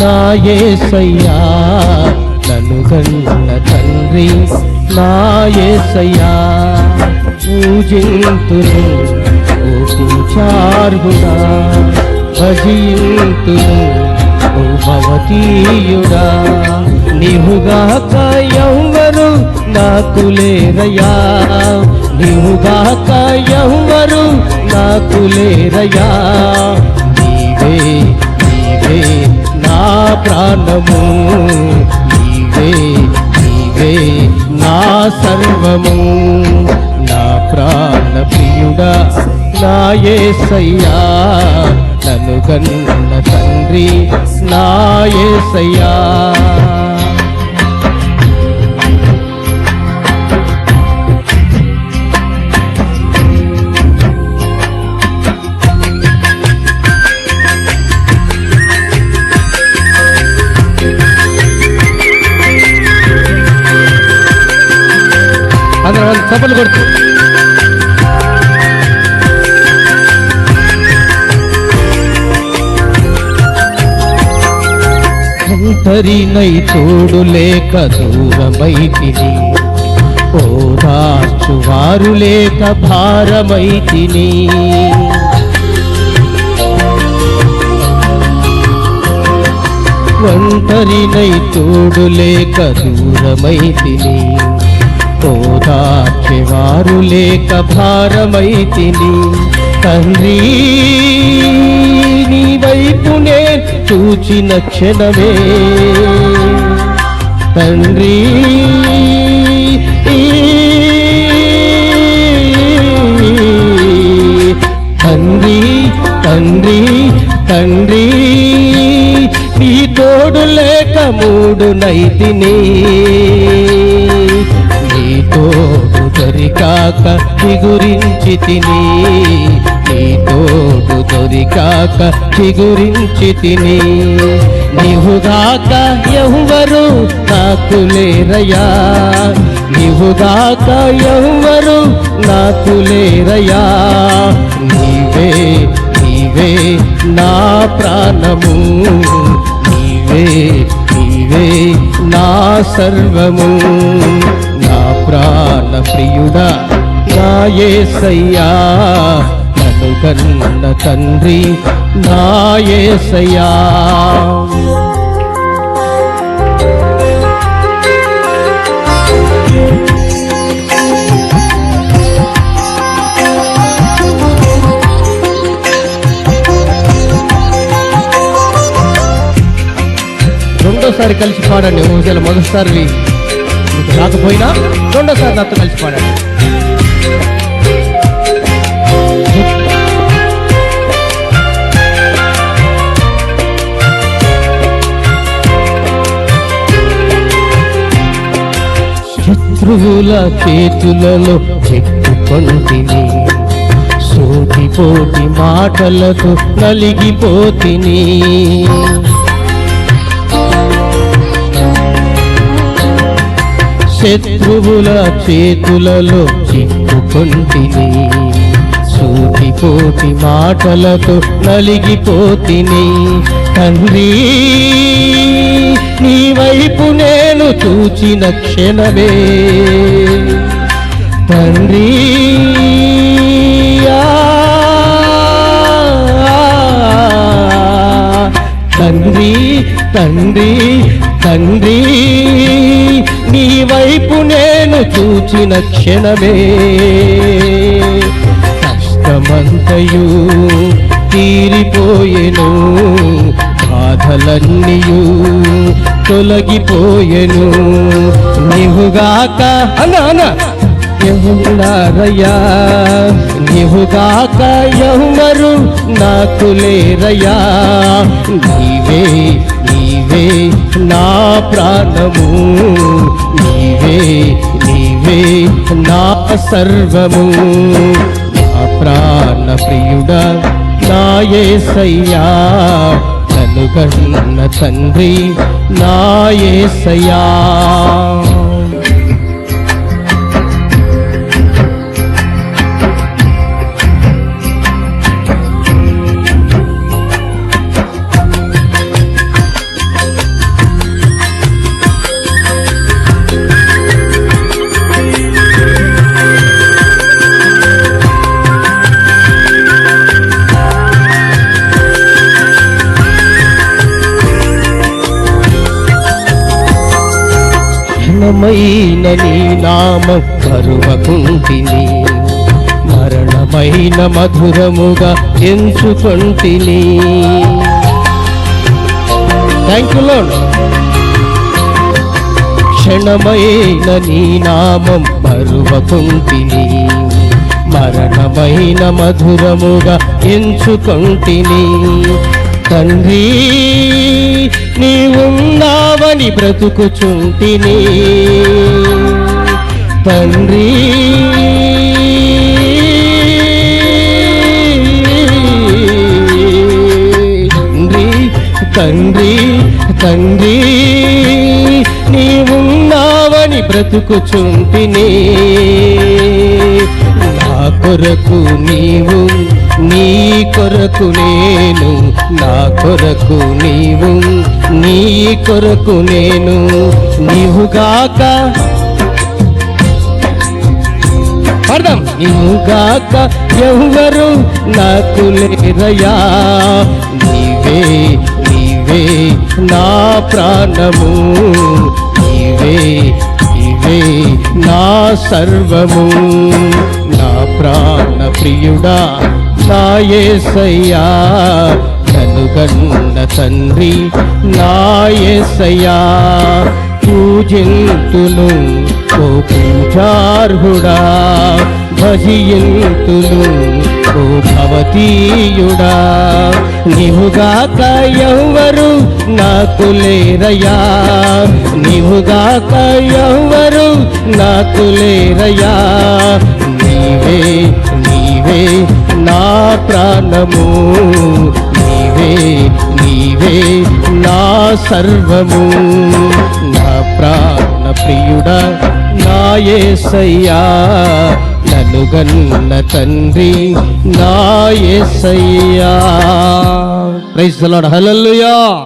నా యేసయ్యా నన్ను గన్న తండ్రి. నా యేసయ్యా పూజింతును పూజించార్హుడా భజింతును భవతీయుడా. నీవుగాక ఎవ్వరు నాకు లేరయ్యా. నీవుగాక ఎవ్వరు నాకు లేరయ్యా. నీవే ప్రాణము. నీవే నీవే నా సర్వము. నా ప్రాణ ప్రియుడా నా యేసయ్యా నన్ను కన్న తండ్రి నా యేసయ్యా అందరూ కొడుతూ. ఒంటరినై తోడు లేక దూరమైతిని. ఓదార్చు వారు లేక భారమైతిని. ఒంటరినై తోడు లేక దూరమైతిని. ఓదార్చెవారు లేక భారమైతిని తండ్రి నీ వైపునే చూచిన క్షణమే. తండ్రి తండ్రి తండ్రి తండ్రి నీ తోడు లేక మూడు నైతిని. నీ దొరికాక చిగురించి తిని. నీ తోడు దొరికాక చిగురించి తిని. నీవుగాక ఎవ్వరు నాకు లేరయ్యా. నీవుగాక ఎవ్వరు నాకు లేరయ్యా. నీవే నీవే నా ప్రాణము. నీవే నీవే నా సర్వము. ప్రాణ ప్రియుడా నా యేసయ్యా నన్ను కన్న తండ్రి నా యేసయ్యా రెండోసారి కలిసి పాడండి ఒకవేళ మొదటిసారి మీకు రాకపోయినా రెండోసారి నాతో కలిసి పాడండి. శత్రువుల చేతులలో చెప్పుకొంటిని సోటిపోటి మాటలకు నలిగిపోతిని. శత్రువుల చేతులలో చిక్కుకొంటిని. సూటిపోటి మాటలతో నలిగిపోతిని. తండ్రి నీ వైపు నేను చూచిన క్షణమే. తండ్రి ఆ. తండ్రి తండ్రి తండ్రి నీ వైపు నేను చూచిన క్షణమే. కష్టమంతయు తీరిపోయెను బాధలన్నీయు తొలగిపోయెను. నీవుగాక అన్న అన్న. ఎవరున్నారయ్యా నీవుగాక ఎవరు నాకు లేరయ్యా? నీవే నీవే నా ప్రాణము నీవే నీవే నా సర్వము. నా ప్రాణ ప్రియుడ నా యేసయ్యా నన్ను కన్న తండ్రి నా యేసయ్యా నీ నామం కరువకుంటిని మరణమైన మధురముగా ఎంచుకొంటిని. థ్యాంక్ యూ లోడ్ క్షణమైన నీ నామం మరువకుంటిని మరణమైన మధురముగా ఎంచుకొంటిని. తండ్రి నీవు అని బ్రతుకుచుంటిని తండ్రి. తండ్రి తండ్రి నీవున్నావని బ్రతుకుచుంటిని కొరకు నీవు నీ కొరకు నేను నా కొరకు నీవు నీ కొరకు నేను నీవుగాక అర్థం నీవుగాక ఎవరు నాకు లేరయా నీవే నీవే నా ప్రాణము. నీవే నీవే నా సర్వము. ప్రాణ ప్రియుడా నాయసయ్యా కనుగన్న తండ్రి నాయసయ్యా పూజింతును ఓ పూజార్హుడా భజియంతును ఓ భవతీయుడా. నీవుగాక ఎవరు నాకు లేరయ్యా నీవుగాక ఎవరు నాకు లేరయ్యా నీవే నీవే నా ప్రాణము. నీవే నీవే నా సర్వము. నా ప్రాణ ప్రియుడా నా ఏసయ్యా. యేసయ్యా నలుగన్న తండ్రి నా ఏసయ్యా. ప్రైజ్ లార్డ్ హల్లెలూయా